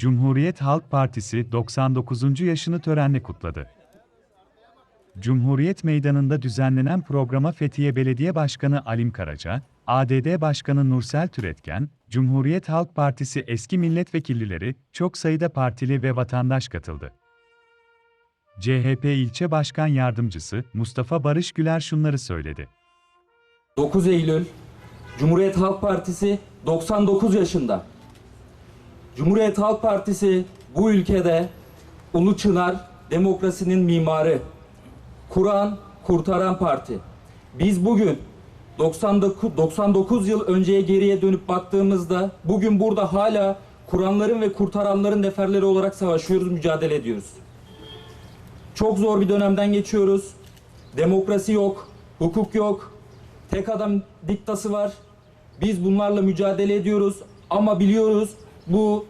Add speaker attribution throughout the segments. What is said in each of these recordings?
Speaker 1: Cumhuriyet Halk Partisi 99. yaşını törenle kutladı. Cumhuriyet Meydanı'nda düzenlenen programa Fethiye Belediye Başkanı Alim Karaca, ADD Başkanı Nursel Türetken, Cumhuriyet Halk Partisi eski milletvekillileri, çok sayıda partili ve vatandaş katıldı. CHP İlçe Başkan Yardımcısı Mustafa Barış Güler şunları söyledi.
Speaker 2: 9 Eylül Cumhuriyet Halk Partisi 99 yaşında. Cumhuriyet Halk Partisi bu ülkede Ulu Çınar demokrasinin mimarı. Kur'an kurtaran parti. Biz bugün 99, 99 yıl önceye geriye dönüp baktığımızda bugün burada hala Kur'anların ve kurtaranların neferleri olarak savaşıyoruz, mücadele ediyoruz. Çok zor bir dönemden geçiyoruz. Demokrasi yok, hukuk yok, tek adam diktası var. Biz bunlarla mücadele ediyoruz ama biliyoruz bu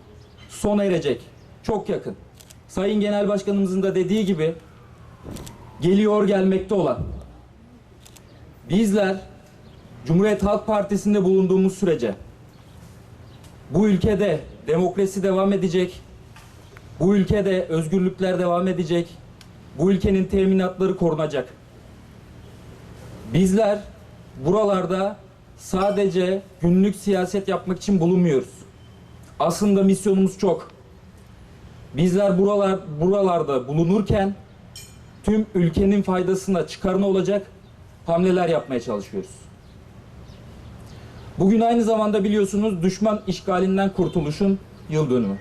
Speaker 2: sona erecek. Çok yakın. Sayın Genel Başkanımızın da dediği gibi geliyor gelmekte olan. Bizler Cumhuriyet Halk Partisi'nde bulunduğumuz sürece bu ülkede demokrasi devam edecek. Bu ülkede özgürlükler devam edecek. Bu ülkenin teminatları korunacak. Bizler buralarda sadece günlük siyaset yapmak için bulunmuyoruz. Aslında misyonumuz çok. Bizler buralar buralarda bulunurken tüm ülkenin faydasına, çıkarına olacak hamleler yapmaya çalışıyoruz. Bugün aynı zamanda biliyorsunuz düşman işgalinden kurtuluşun yıl dönümü.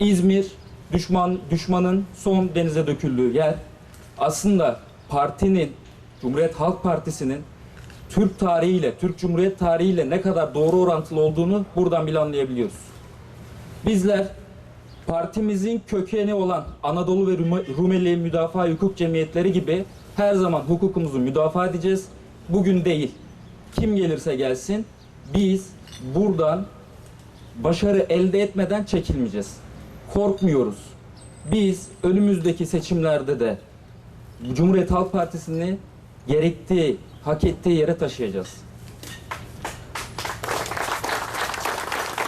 Speaker 2: İzmir düşman düşmanın son denize döküldüğü yer. Aslında partinin Cumhuriyet Halk Partisi'nin Türk tarihiyle, Türk Cumhuriyet tarihiyle ne kadar doğru orantılı olduğunu buradan bile anlayabiliyoruz. Bizler partimizin kökeni olan Anadolu ve Rum- Rumeli Müdafaa Hukuk Cemiyetleri gibi her zaman hukukumuzu müdafaa edeceğiz. Bugün değil. Kim gelirse gelsin biz buradan başarı elde etmeden çekilmeyeceğiz. Korkmuyoruz. Biz önümüzdeki seçimlerde de Cumhuriyet Halk Partisi'ni gerektiği, hak ettiği yere taşıyacağız.